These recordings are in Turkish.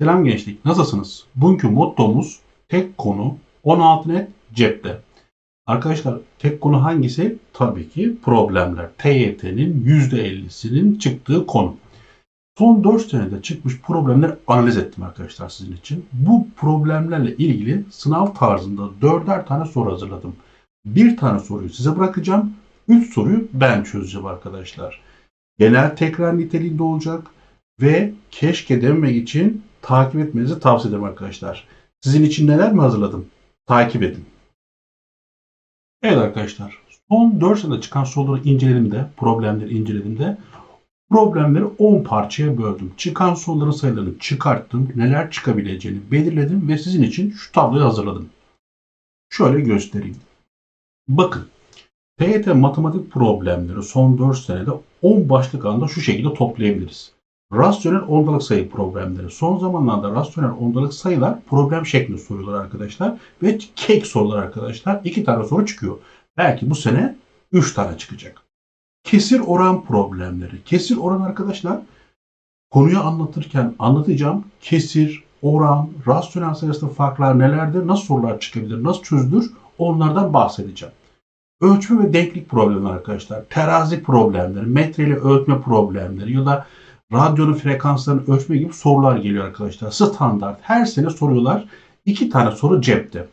Selam gençlik, nasılsınız? Bugünkü mottomuz tek konu 16 net cepte. Arkadaşlar tek konu hangisi? Tabii ki problemler. TYT'nin %50'sinin çıktığı konu. Son 4 senede çıkmış problemler analiz ettim arkadaşlar sizin için. Bu problemlerle ilgili sınav tarzında 4'er tane soru hazırladım. Bir tane soruyu size bırakacağım. 3 soruyu ben çözeceğim arkadaşlar. Genel tekrar niteliğinde olacak ve keşke dememek için takip etmenizi tavsiye ederim arkadaşlar. Sizin için neler mi hazırladım? Takip edin. Evet arkadaşlar. Son 4 senede çıkan soruları incelediğimde, problemleri incelediğimde problemleri 10 parçaya böldüm. Çıkan soruların sayılarını çıkarttım. Neler çıkabileceğini belirledim ve sizin için şu tabloyu hazırladım. Şöyle göstereyim. Bakın. TYT matematik problemleri son 4 senede 10 başlık altında şu şekilde toplayabiliriz. Rasyonel ondalık sayı problemleri. Son zamanlarda rasyonel ondalık sayılar problem şeklinde soruyorlar arkadaşlar. Ve kek sorular arkadaşlar. İki tane soru çıkıyor. Belki bu sene 3 tane çıkacak. Kesir oran problemleri. Kesir oran arkadaşlar konuyu anlatırken anlatacağım. Kesir, oran, rasyonel sayısında farklar nelerdir, nasıl sorular çıkabilir, nasıl çözülür onlardan bahsedeceğim. Ölçme ve denklik problemleri arkadaşlar. Terazi problemleri, metreyle ölçme problemleri ya da radyonun frekanslarını ölçme gibi sorular geliyor arkadaşlar. Standart. Her sene soruyorlar. İki tane soru cepte.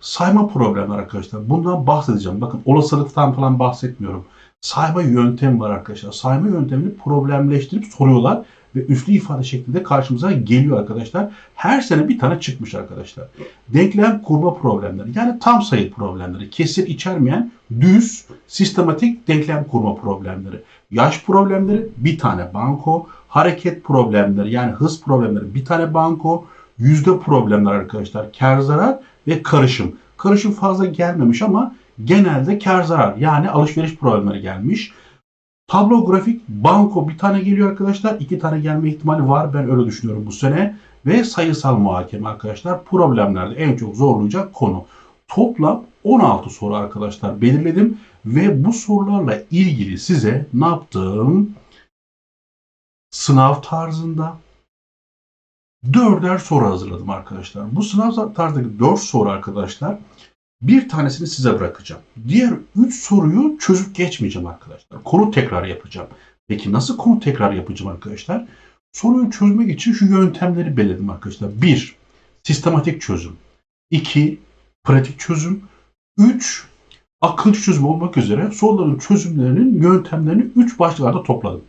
Sayma problemleri arkadaşlar. Bundan bahsedeceğim. Bakın olasılıktan falan bahsetmiyorum. Sayma yöntemi var arkadaşlar. Sayma yöntemini problemleştirip soruyorlar ve üslü ifade şeklinde karşımıza geliyor arkadaşlar. Her sene bir tane çıkmış arkadaşlar. Denklem kurma problemleri yani tam sayı problemleri, kesir içermeyen düz, sistematik denklem kurma problemleri. Yaş problemleri bir tane banko, hareket problemleri yani hız problemleri bir tane banko, yüzde problemler arkadaşlar, kar zarar ve karışım. Karışım fazla gelmemiş ama genelde kar zarar yani alışveriş problemleri gelmiş. Tablo grafik banko bir tane geliyor arkadaşlar. iki tane gelme ihtimali var. Ben öyle düşünüyorum bu sene. Ve sayısal muhakeme arkadaşlar problemlerde en çok zorlayacak konu. Toplam 16 soru arkadaşlar belirledim. Ve bu sorularla ilgili size ne yaptım? Sınav tarzında dörder soru hazırladım arkadaşlar. Bu sınav tarzındaki 4 soru arkadaşlar bir tanesini size bırakacağım. Diğer 3 soruyu çözüp geçmeyeceğim arkadaşlar. Konu tekrar yapacağım. Peki nasıl konu tekrar yapacağım arkadaşlar? Soruyu çözmek için şu yöntemleri belirledim arkadaşlar. 1. Sistematik çözüm. 2. Pratik çözüm. 3. Akılcı çözüm olmak üzere soruların çözümlerinin yöntemlerini 3 başlıklarda topladım.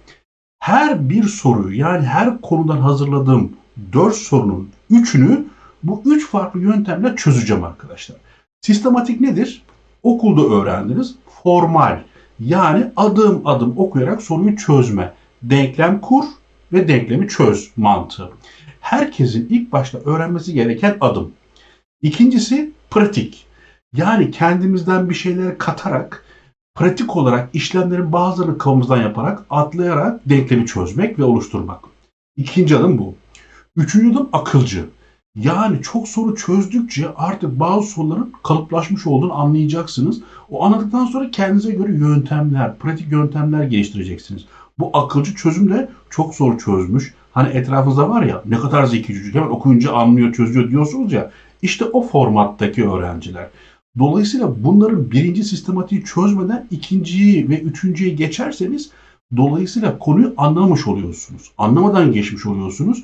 Her bir soruyu yani her konudan hazırladığım 4 sorunun 3'ünü bu 3 farklı yöntemle çözeceğim arkadaşlar. Sistematik nedir? Okulda öğrendiniz. Formal yani adım adım okuyarak soruyu çözme. Denklem kur ve denklemi çöz mantığı. Herkesin ilk başta öğrenmesi gereken adım. İkincisi pratik. Yani kendimizden bir şeyler katarak pratik olarak işlemlerin bazılarını kafamızdan yaparak atlayarak denklemi çözmek ve oluşturmak. İkinci adım bu. Üçüncü adım akılcı. Yani çok soru çözdükçe artık bazı soruların kalıplaşmış olduğunu anlayacaksınız. O anladıktan sonra kendinize göre yöntemler, pratik yöntemler geliştireceksiniz. Bu akılcı çözüm de çok soru çözmüş. Hani etrafınızda var ya ne kadar zeki çocuk hemen okuyunca anlıyor, çözüyor diyorsunuz ya. İşte o formattaki öğrenciler. Dolayısıyla bunların birinci sistematiği çözmeden ikinciyi ve üçüncüye geçerseniz dolayısıyla konuyu anlamış oluyorsunuz. Anlamadan geçmiş oluyorsunuz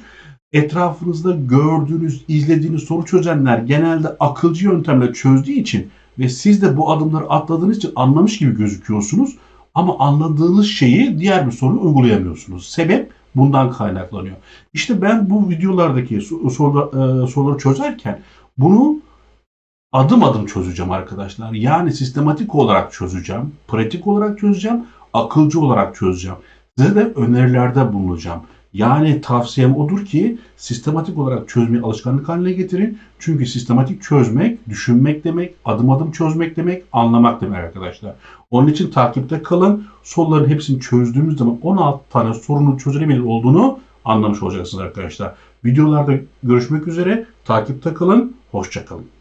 etrafınızda gördüğünüz, izlediğiniz soru çözenler genelde akılcı yöntemle çözdüğü için ve siz de bu adımları atladığınız için anlamış gibi gözüküyorsunuz ama anladığınız şeyi diğer bir soruyu uygulayamıyorsunuz. Sebep bundan kaynaklanıyor. İşte ben bu videolardaki soruları, soruları çözerken bunu adım adım çözeceğim arkadaşlar. Yani sistematik olarak çözeceğim, pratik olarak çözeceğim, akılcı olarak çözeceğim. Size de önerilerde bulunacağım. Yani tavsiyem odur ki sistematik olarak çözmeyi alışkanlık haline getirin. Çünkü sistematik çözmek, düşünmek demek, adım adım çözmek demek, anlamak demek arkadaşlar. Onun için takipte kalın. Soruların hepsini çözdüğümüz zaman 16 tane sorunun çözülebilir olduğunu anlamış olacaksınız arkadaşlar. Videolarda görüşmek üzere. Takipte kalın. Hoşçakalın.